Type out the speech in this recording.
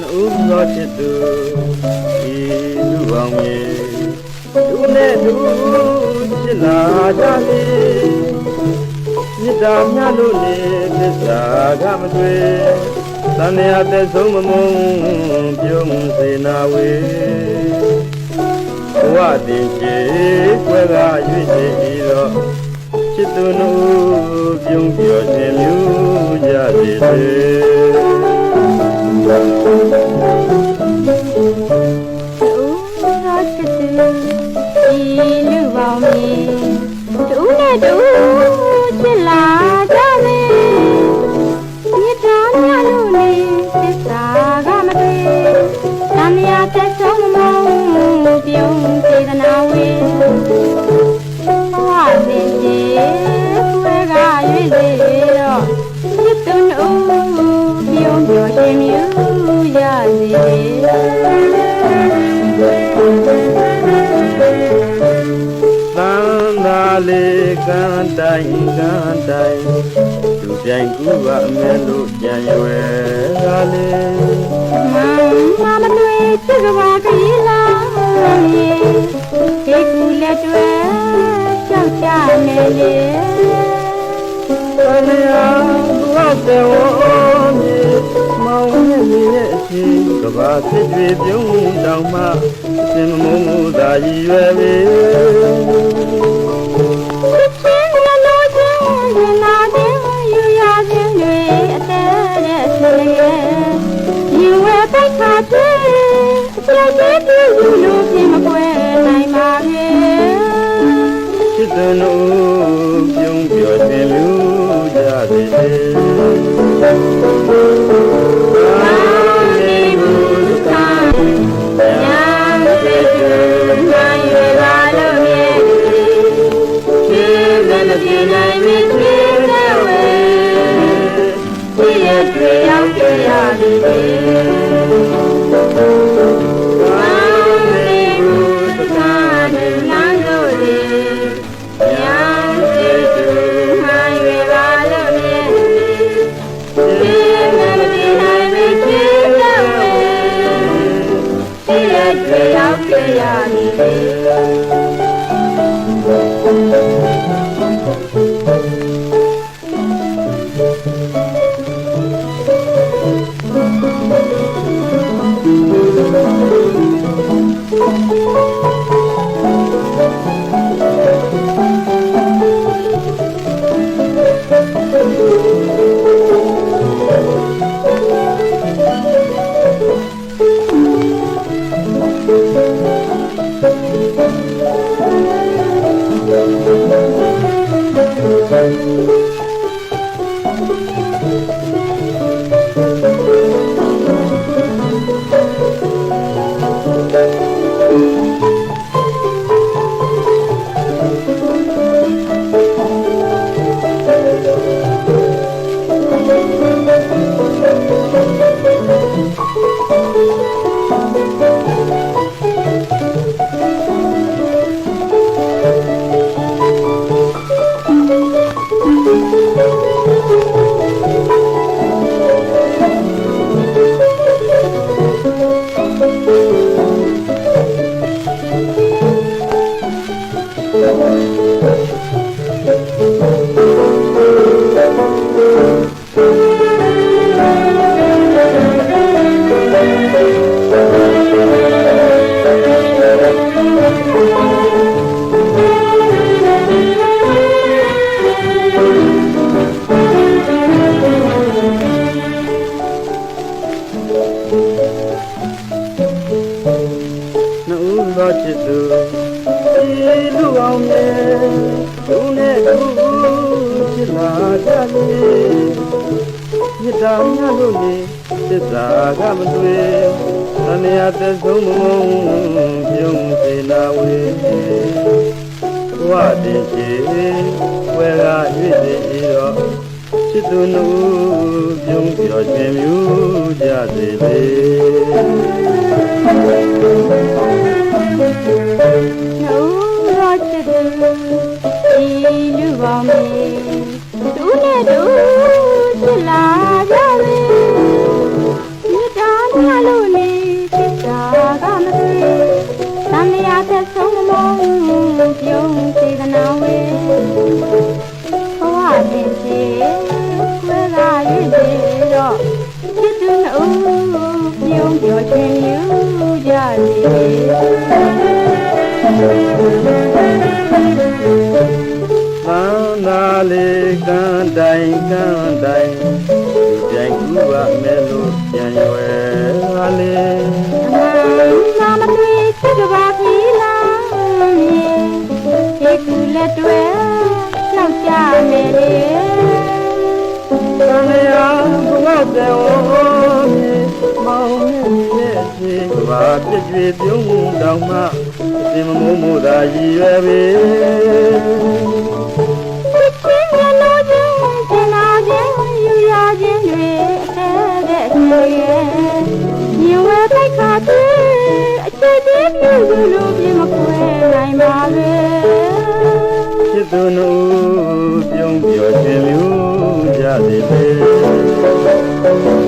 နှုတ်သောချစ်သူဤလူပေါင်းမြေသူနဲ့သူချစ်လာကြလေမြတ်တာမြတ်လို့နေသစ္စာကမတွေ့သံဃာသက်ဆုံးမမုံပြုံးစေနာဝေဘဝတင်ချေကွယ်ကရွေ့စေပြီးတော့ ချစ်သူနှုတ်ပြုံးပြောခြင်းမျိုးကြစေစေတူရောချစ်သူဒီလူပေါင်းမြေတူနဲ့တူချစ်လာကြလေမြစ်တာမြလို့နေသစ္စာကမတွေ့တန်မြတ် ရစေသံသာလေးကံတိုင်းကံတိုင်းသူပြိုင်ကူပါအမဲလို့ပြန်ရွယ်ကားလေးမမတွေ့ချစ်ကဘာကလေးလားရေဒီကူလက်တွေကြောက်ကြနေလေတဏှာဘုရားတေ ဘာဖြစ်တွေပြုံးတောင်မှအစင်မမုန်းသာရည်ရွယ်ပေချင်းလလို့ချင်းရင်နာတဲ့ယူရခြင်းတွေအသက်နဲ့ဆင်းရဲယူဝဲပိုက်ခါတွေ့အပြည့်တဲ့ပြည့်ယူလို့ပြင်မကွယ်နိုင်ပါလေချစ်သူတို့ ပြုံးပြော သောချစ်သူဒီလူအောင်ရဲ့သူနဲ့သူချစ်လာကြလေမြတ်တာမြတ်လို့နေသစ္စာကမတွေ့သံဃာသက်ဆုံးမုံပြုံးစေနာဝေဘဝတင်ချေဝဲကရွေ့စေတော့ချစ်သူနှုတ်ပြုံးပြောခြင်းမျိုးကြစေလေ င်ကန်းတိုင်သူပြိုင်ကူပါမယ်လို့ပြန်ရွယ်ပါလေနာမသွေးချစ်ကပါခီလာမြေဟေကူလက်တွေနောက်ကြမယ်လေသံဃာဘဝတဲ့ဝမြေမောင်ရဲ့စီဘာပြည့်ပြည့်ပြုံးတောင်မှစင်မမိုးမိုးသာရည်ရွယ်ပေ သေးတဲ့အကျေရဲ့မြင်ဝဲတိုက်ခါသေးအချစ်ချင်းပြုလို့ပြမခွဲနိုင်ပါပဲချစ်သူနှုတ်ပြုံးပြောခြင်းမျိုးကြသည်ပေ